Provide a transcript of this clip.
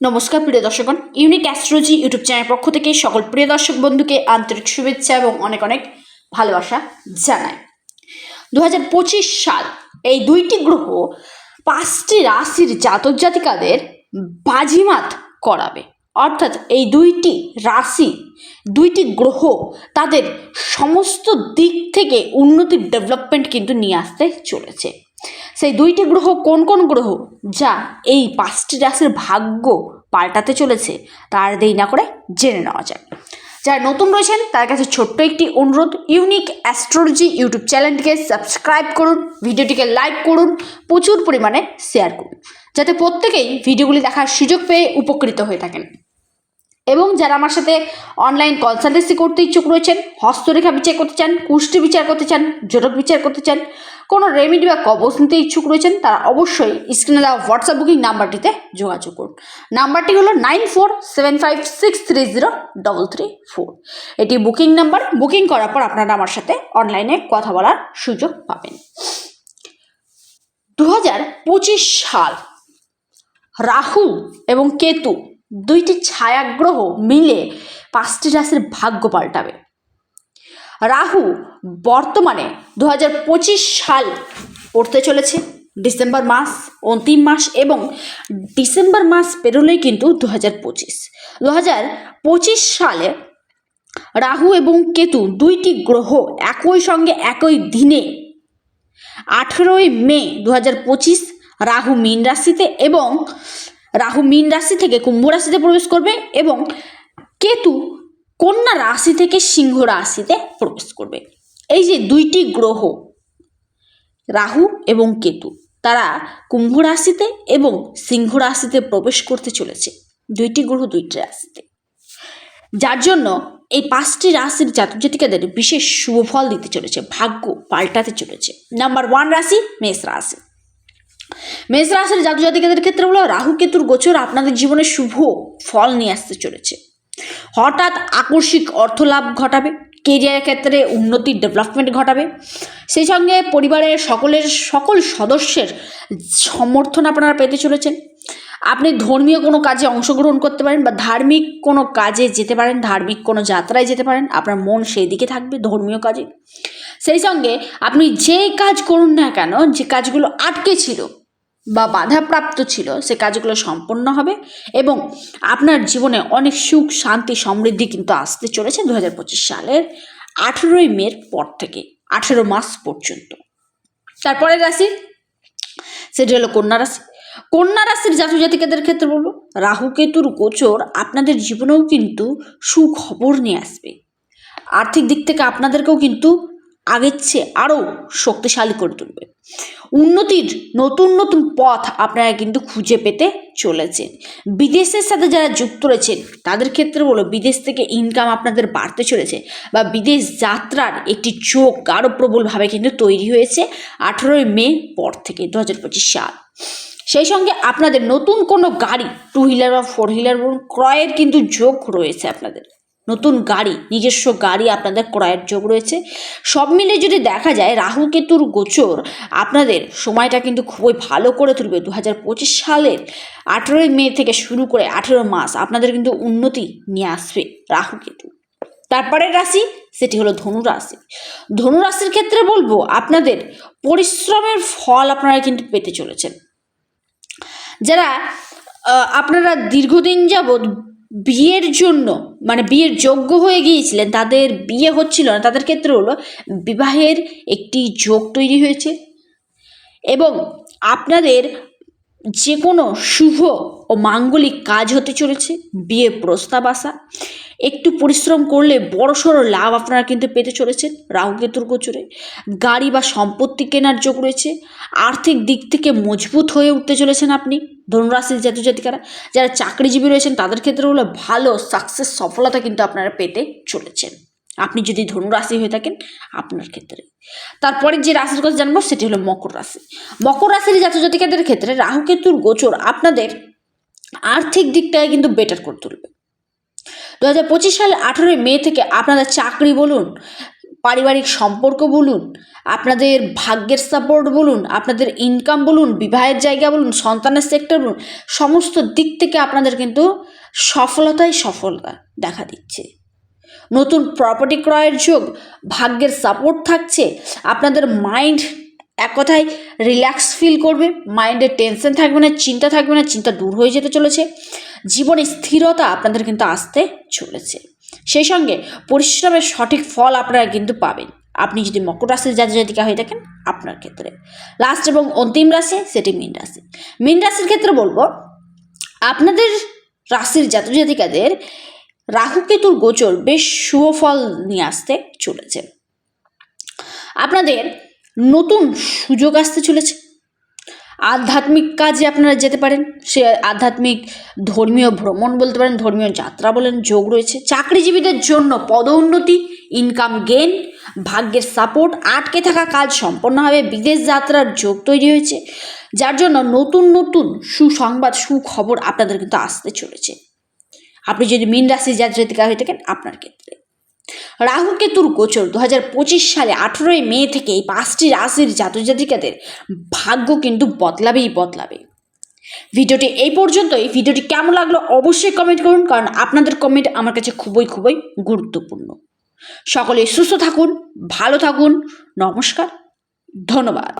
নমস্কার, প্রিয় দর্শকগণ। ইউনিক অ্যাস্ট্রোলজি ইউটিউব চ্যানেলের পক্ষ থেকে সকল প্রিয় দর্শক বন্ধুকে আন্তরিক শুভেচ্ছা এবং অনেক অনেক ভালোবাসা জানাই। দু হাজার সাল, এই দুইটি গ্রহ পাঁচটি রাশির জাতক জাতিকাদের বাজিমাত করাবে। অর্থাৎ এই দুইটি রাশি, দুইটি গ্রহ তাদের সমস্ত দিক থেকে উন্নতির ডেভেলপমেন্ট কিন্তু নিয়ে আসতে চলেছে। সেই দুইটি গ্রহ কোন কোন গ্রহ? যা এই পাঁচটি রাশির ভাগ্য পাল্টাতে চলেছে, তার দেরি না করে জেনে নেওয়া যায় যারা নতুন রয়েছেন তার কাছে ছোট্ট একটি অনুরোধ, ইউনিক অ্যাস্ট্রোলজি ইউটিউব চ্যানেলটিকে সাবস্ক্রাইব করুন, ভিডিওটিকে লাইক করুন, প্রচুর পরিমাণে শেয়ার করুন, যাতে প্রত্যেকেই ভিডিওগুলি দেখার সুযোগ পেয়ে উপকৃত হয়ে থাকেন। এবং যারা আমার সাথে অনলাইন কনসালটেন্সি করতে ইচ্ছুক রয়েছেন, হস্তরেখা বিচার করতে চান, কুষ্টি বিচার করতে চান, জটক বিচার করতে চান, কোনো রেমিডি বা কবচ নিতে ইচ্ছুক রয়েছেন, তারা অবশ্যই স্ক্রিনে দেওয়া হোয়াটসঅ্যাপ বুকিং নাম্বারটিতে যোগাযোগ করুন। নাম্বারটি হলো nine four seven five six three zero double three four এটি বুকিং নাম্বার বুকিং করার পর আপনারা আমার সাথে অনলাইনে কথা বলার সুযোগ পাবেন। দু হাজার পঁচিশ সাল রাহু এবং কেতু দুইটি ছায়াগ্রহ মিলে পাঁচটি রাশির ভাগ্য পাল্টাবে। রাহু বর্তমানে দু হাজার পঁচিশ সাল পড়তে চলেছে, ডিসেম্বর মাস, অন্তিম মাস এবং ডিসেম্বর মাস পেরোলেই কিন্তু দু হাজার পঁচিশ। দু হাজার পঁচিশ সালে রাহু এবং কেতু দুইটি গ্রহ একই সঙ্গে একই দিনে আঠেরোই মে দু হাজার পঁচিশ রাহু মীন রাশিতে এবং রাহু মীন রাশি থেকে কুম্ভ রাশিতে প্রবেশ করবে এবং কেতু কন্যা রাশি থেকে সিংহ রাশিতে প্রবেশ করবে। এই যে দুইটি গ্রহ, রাহু এবং কেতু, তারা কুম্ভ রাশিতে এবং সিংহ রাশিতে প্রবেশ করতে চলেছে। দুইটি গ্রহ দুইটি রাশিতে। যার জন্য এই পাঁচটি রাশির জাতক জাতিকাদের বিশেষ শুভ ফল দিতে চলেছে, ভাগ্য পাল্টাতে চলেছে। নাম্বার ওয়ান রাশি, মেষ রাশি। মেষ রাশির জাতক জাতিকাদের ক্ষেত্রে হলো রাহু কেতুর গোচর আপনাদের জীবনে শুভ ফল নিয়ে আসতে চলেছে। হঠাৎ আকস্মিক অর্থলাভ ঘটাবে কেরিয়ারের ক্ষেত্রে উন্নতি ডেভেলপমেন্ট ঘটাবে। সেই সঙ্গে পরিবারের সকলের, সকল সদস্যের সমর্থন আপনারা পেতে চলেছেন। আপনি ধর্মীয় কোনো কাজে অংশগ্রহণ করতে পারেন বা ধার্মিক কোনো কাজে যেতে পারেন, ধার্মিক কোনো যাত্রায় যেতে পারেন, আপনার মন সেই দিকে থাকবে ধর্মীয় কাজে। সেই সঙ্গে আপনি যে কাজ করুন না কেন, যে কাজগুলো আটকে ছিল বা বাধাপ্রাপ্ত ছিল, সে কাজগুলো সম্পন্ন হবে এবং আপনার জীবনে অনেক সুখ, শান্তি, সমৃদ্ধি কিন্তু আসতে চলেছে দু হাজার পঁচিশ সালের আঠেরোই মের পর থেকে, আঠেরো মাস পর্যন্ত। তারপরে রাশি, সেটি হলো কন্যা রাশি। কন্যা রাশির জাতক জাতিকাদের ক্ষেত্রে বলব, রাহু, কেতুর গোচর আপনাদের জীবনেও কিন্তু সুখবর নিয়ে আসবে। আর্থিক দিক থেকে আপনাদেরকেও কিন্তু আগের চেয়ে আরও শক্তিশালী করে তুলবে। উন্নতির নতুন নতুন পথ আপনারা কিন্তু খুঁজে পেতে চলেছেন। বিদেশের সাথে যারা যুক্ত রয়েছেন, তাদের ক্ষেত্রে বলো, বিদেশ থেকে ইনকাম আপনাদের বাড়তে চলেছে বা বিদেশ যাত্রার একটি চোখ আরও প্রবলভাবে কিন্তু তৈরি হয়েছে আঠেরোই মে পর থেকে দু হাজার পঁচিশ সাল। সেই সঙ্গে আপনাদের নতুন কোনো গাড়ি টু হুইলার বা ফোর হুইলার বলুন, ক্রয়ের কিন্তু যোগ রয়েছে আপনাদের। নতুন গাড়ি, নিজস্ব গাড়ি আপনাদের ক্রয়ের যোগ রয়েছে। সব মিলে যদি দেখা যায় রাহু কেতুর গোচর, আপনাদের সময়টা কিন্তু খুবই ভালো করে তুলবে। দু হাজার পঁচিশ সালের আঠেরোই মে থেকে শুরু করে আঠেরো মাস আপনাদের কিন্তু উন্নতি নিয়ে আসবে রাহু কেতু। তারপরের রাশি, সেটি হলো ধনু রাশি। ধনু রাশির ক্ষেত্রে বলব, আপনাদের পরিশ্রমের ফল আপনারা কিন্তু পেতে চলেছেন। যারা আপনারা দীর্ঘদিন যাবৎ বিয়ের জন্য মানে বিয়ের যোগ্য হয়ে গিয়েছিলেন, তাদের বিয়ে হচ্ছিল না, তাদের ক্ষেত্রে হলো বিবাহের একটি যোগ তৈরি হয়েছে। এবং আপনাদের যে কোনো শুভ ও মাঙ্গলিক কাজ হতে চলেছে, বিয়ে প্রস্তাব আসা। একটু পরিশ্রম করলে বড়সড় লাভ আপনারা কিন্তু পেতে চলেছেন রাহুকেতুর গোচরে। গাড়ি বা সম্পত্তি কেনার যোগ রয়েছে, আর্থিক দিক থেকে মজবুত হয়ে উঠতে চলেছেন আপনি। ধনুরাশির জাতীয় জাতিকারা যারা চাকরিজীবী রয়েছেন, তাদের ক্ষেত্রে হলো ভালো সাকসেস সফলতা কিন্তু আপনারা পেতে চলেছেন। আপনি যদি ধনুরাশি হয়ে থাকেন, আপনার ক্ষেত্রে। তারপরে যে রাশির কথা জানব, সেটি হলো মকর রাশি। মকর রাশির জাতীয় জাতিকাদের ক্ষেত্রে রাহুকেতুর গোচর আপনাদের আর্থিক দিকটাকে কিন্তু বেটার করে তুলবে। দু হাজার পঁচিশ সালে আঠেরোই মে থেকে আপনাদের চাকরি বলুন পারিবারিক সম্পর্ক বলুন, আপনাদের ভাগ্যের সাপোর্ট বলুন, আপনাদের ইনকাম বলুন, বিবাহের জায়গা বলুন, সন্তানের সেক্টর বলুন, সমস্ত দিক থেকে আপনাদের কিন্তু সফলতাই সফলতা দেখা দিচ্ছে। নতুন প্রপার্টি ক্রয়ের যোগ, ভাগ্যের সাপোর্ট থাকছে, আপনাদের মাইন্ড এক কথায় রিল্যাক্স ফিল করবে মাইন্ডে টেনশন থাকবে না, চিন্তা থাকবে না, চিন্তা দূর হয়ে যেতে চলেছে, জীবনে স্থিরতা আপনাদের কিন্তু আসতে চলেছে। সেই সঙ্গে পরিশ্রমের সঠিক ফল আপনারা কিন্তু পাবেন। আপনি যদি মকর রাশির জাতি জাতিকা হয়ে থাকেন, আপনার ক্ষেত্রে। লাস্ট এবং অন্তিম রাশি সেটি মীন রাশি। মীন রাশির ক্ষেত্রে বলব, আপনাদের রাশির জাতক জাতিকাদের রাহু কেতুর গোচর বেশ শুভ ফল নিয়ে আসতে চলেছে। আপনাদের নতুন সুযোগ আসতে চলেছে। আধ্যাত্মিক কাজে আপনারা যেতে পারেন। সে আধ্যাত্মিক ধর্মীয় ভ্রমণ বলতে পারেন, ধর্মীয় যাত্রা বলেন, যোগ রয়েছে। চাকরিজীবীদের জন্য পদোন্নতি ইনকাম গেন ভাগ্যের সাপোর্ট আটকে থাকা কাজ সম্পন্ন হবে, বিদেশ যাত্রার যোগ তৈরি হয়েছে। যার জন্য নতুন নতুন সুসংবাদ, সুখবর আপনাদের কিন্তু আসতে চলেছে। আপনি যদি মীন রাশি জাতিকা হয়ে থাকেন, আপনার ক্ষেত্রে। রাহু কেতুর গোচর। দু হাজার পঁচিশ সালে আঠেরোই মে থেকে এই পাঁচটি রাশির জাতক জাতিকাদের ভাগ্য কিন্তু বদলাবেই বদলাবে। ভিডিওটি এই পর্যন্ত এই ভিডিওটি কেমন লাগল অবশ্যই কমেন্ট করুন, কারণ আপনাদের কমেন্ট আমার কাছে খুবই খুবই গুরুত্বপূর্ণ। সকলে সুস্থ থাকুন, ভালো থাকুন, নমস্কার, ধন্যবাদ।